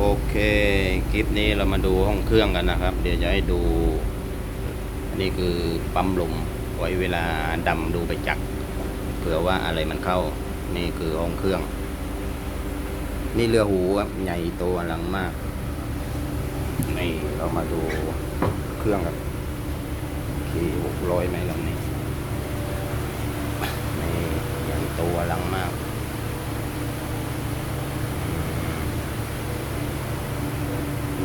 โอเคคลิปนี้เรามาดูห้องเครื่องกันนะครับ เดี๋ยวจะให้ดูนี่คือปั๊มลมไว้เวลาดำดูไปจักเผื่อว่าอะไรมันเข้า นี่คือห้องเครื่อง นี่เรือหูครับใหญ่โตอลังมากนี่เรามาดูเครื่องครับขี่หกร้อยไหมลำนี้นี่ใหญ่โตอลังมาก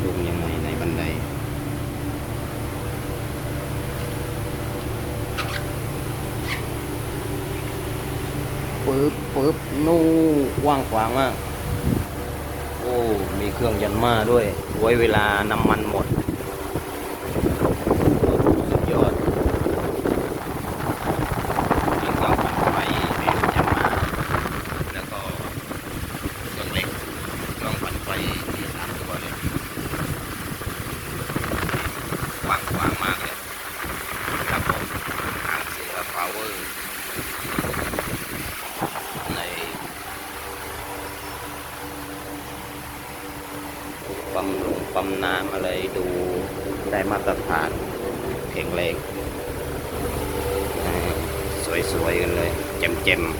ลงยังไงในบันได ปึ๊บปึ๊บนู่กว้างขวางมาก โอ้ มีเครื่องยันมาด้วย ไว้เวลาน้ำมันหมดสุดยอดมีเครื่องปั่นไฟมียันมาแล้วก็เครื่องเล็กเครื่องปั่นไฟมีสามตัวเลยว้างขวางมากเลยครับผมทางเสียพาวเวอร์ใน ปั๊มลงปั๊มน้ำอะไรดูได้มาตรฐานแข็งแรงสวยๆกันเลยเจ็มๆ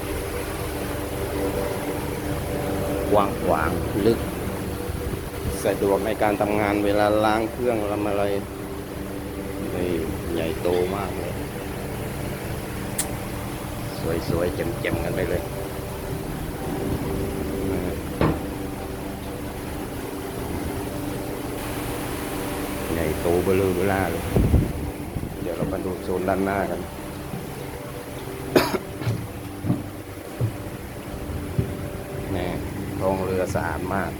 กว้างขวางลึก สะดวกในการทำงานเวลาล้างเครื่องทำอะไรนี่ใหญ่โตมากเลย สวยๆเจ็มๆกันไปเลยเออใหญ่ โตเบลอเบล่าเลย เดี๋ยวเรามาดูโซนด้านหน้ากัน นี่ท้องเรือสะอาดมาก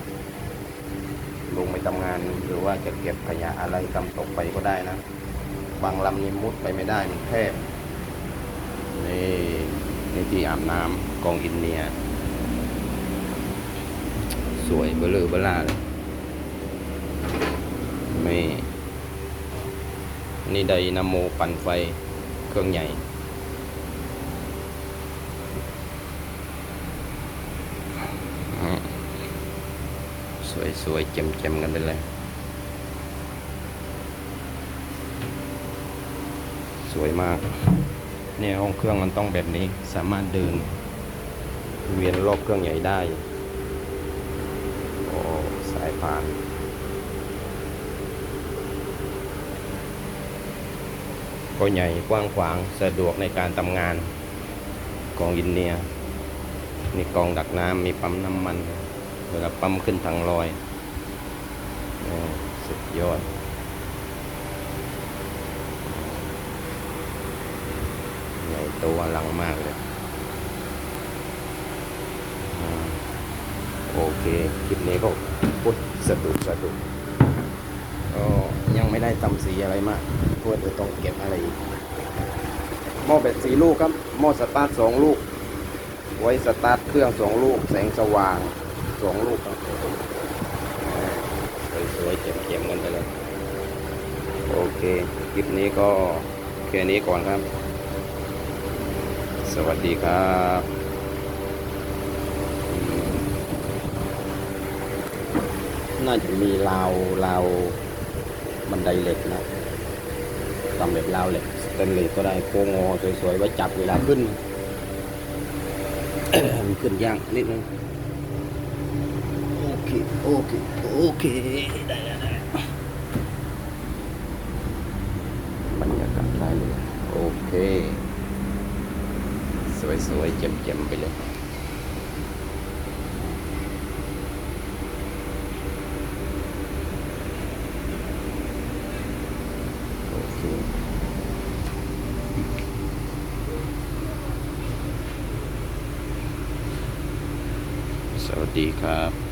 ลงไปทำงานหรือว่าจะเก็บขยะอะไรทำตกไปก็ได้นะ บางลำนี่มุดไปไม่ได้มันแคบ นี่นี่ที่อาบน้ำกองอินเนีย สวยเบลอเบล่าเลยไม่ นี่ไดนาโมปั่นไฟเครื่องใหญ่สวยๆเจ็มๆกันไปเลย สวยมาก เนี่ยห้องเครื่องมันต้องแบบนี้ สามารถเดิน เวียนรอบเครื่องใหญ่ได้ โอ้ สายพาน ก็ใหญ่กว้างขวางสะดวกในการทำงานกองอินเนียมีกองดักน้ำมีปั๊มน้ำมันเวลาปั๊มขึ้นทางลอยสุดยอด ใหญ่โตอลังมากเลยอโอเค คลิปนี้ก็พุดสะดุดสะดุดก็ ยังไม่ได้ทำสีอะไรมากเพราะว่าเดี๋ยวต้องเก็บอะไรอีกหม้อแบตสีลูกครับหม้อสตาร์ทสองลูก ไว้สตาร์ทเครื่องสองลูก แสงสว่างสองลูกครับสวยๆเจ็มๆกันไปเลย โอเคคลิปนี้ก็แค่นี้ก่อนครับ สวัสดีครับน่าจะมีราวราว บันไดเหล็กนะทำแบบราวเหล็กสเตนเลสก็ได้โค้งงอสวยๆไว้จับเวลาขึ้นมันขึ้นยากนิดนึงโอเคโอเคโอเคได้แล้วได้แล้วบรรยากาศได้เลยโอเค สวยๆเจ็มๆไปเลย โอเค สวัสดีครับ